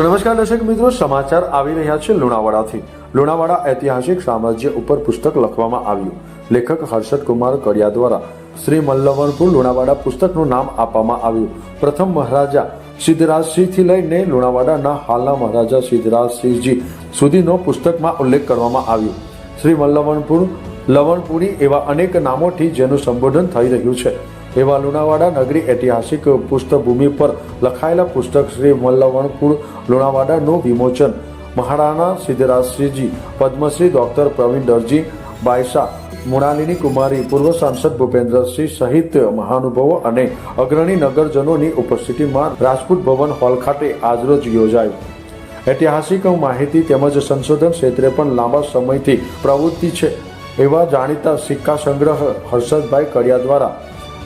તો નમસ્કાર દર્શક મિત્રો, સમાચાર આવી રહ્યા છે લુણાવાડાથી. લુણાવાડા ઐતિહાસિક સામ્રાજ્ય ઉપર પુસ્તક લખવામાં આવ્યું. લેખક હર્ષદ કુમાર કડિયા દ્વારા શ્રી મલ્લવનપુર લુણાવાડા પુસ્તકનું નામ આપવામાં આવ્યું. પ્રથમ મહારાજા સિદ્ધરાજસિંહથી લઈને લુણાવાડાના હાલના મહારાજા સિદ્ધરાજસિંહજી સુધીનો પુસ્તકમાં ઉલ્લેખ કરવામાં આવ્યો. શ્રી મલ્લવનપુર લવણપુરી એવા અનેક નામોથી જેનું સંબોધન થઈ રહ્યું છે. એવા લુણાવાડા નગરી ઐતિહાસિક પૃષ્ઠભૂમિ પર લખાયેલા પુસ્તક શ્રી મલ્લવણપુર લુણાવાડાનું વિમોચન. મહારાણા સિદ્ધરાજસિંહજી, પદ્મશ્રી ડોક્ટર પ્રવીણ દરજી, બાયસા મૃણાલિની કુમારી, પૂર્વ સાંસદ ભૂપેન્દ્રસિંહ સહિત મહાનુભાવો અને અગ્રણી નગરજનોની ઉપસ્થિતિમાં રાજપૂત ભવન હોલ ખાતે આજરોજ યોજાયું. ઐતિહાસિક માહિતી તેમજ સંશોધન ક્ષેત્રે પણ લાંબા સમયથી પ્રવૃત્તિ છે. એવા જાણીતા સિક્કા સંગ્રહ હર્ષદભાઈ કડિયા દ્વારા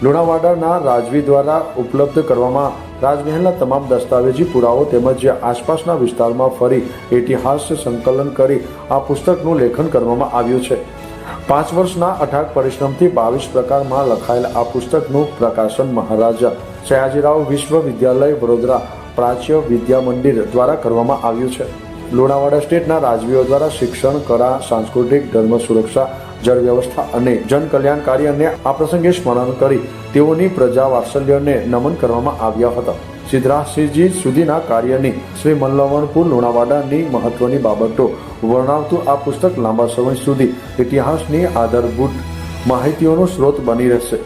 લુણાવાડાના રાજવી દ્વારા ઉપલબ્ધ કરવામાં રાજમહેલના તમામ દસ્તાવેજી, પુરાવો તેમજ આસપાસના વિસ્તારમાં ફરી ઇતિહાસ સંકલન કરી આ પુસ્તકનું લેખન કરવામાં આવ્યું છે. પાંચ વર્ષના અઢાક પરિશ્રમથી બાવીસ પ્રકારમાં લખાયેલ આ પુસ્તકનું પ્રકાશન મહારાજા સયાજીરાવ વિશ્વવિદ્યાલય વડોદરા પ્રાચ્ય વિદ્યા મંદિર દ્વારા કરવામાં આવ્યું છે. લુણાવાડા સ્ટેટના રાજવીઓ દ્વારા શિક્ષણ, કળા, સાંસ્કૃતિક, ધર્મ સુરક્ષા જળ વ્યવસ્થા અને જન કલ્યાણકારી અને આ પ્રસંગે સ્મરણ કરી તેઓની પ્રજા વાત્સલ્યને નમન કરવામાં આવ્યા હતા. સિદ્ધરાજસિંહજી સુધીના કાર્યની શ્રી મલ્લવણપુર લુણાવાડાની મહત્વની બાબતો વર્ણવતું આ પુસ્તક લાંબા સમય સુધી ઇતિહાસની આધારભૂત માહિતીઓનો સ્ત્રોત બની રહેશે.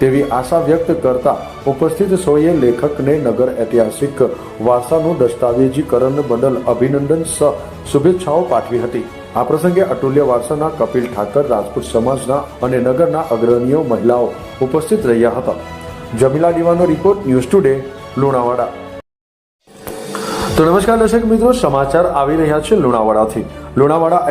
તેવી આશા વ્યક્ત કરતા ઉપસ્થિત સૌએ લેખકને નગર ઐતિહાસિક વારસાનું દસ્તાવેજીકરણ બદલ અભિનંદન સહ શુભેચ્છાઓ પાઠવી હતી. આ પ્રસંગે અતુલ્ય વારસાના કપિલ ઠાકર, રાજપૂત સમાજના અને નગરના અગ્રણીઓ, મહિલાઓ ઉપસ્થિત રહ્યા હતા. જમીલા દીવાનો રિપોર્ટ ન્યૂઝ ટુડે, લુણાવાડા. તો નમસ્કાર દર્શક મિત્રો, સમાચાર આવી રહ્યા છે લુણાવાડાથી. લુણાવાડા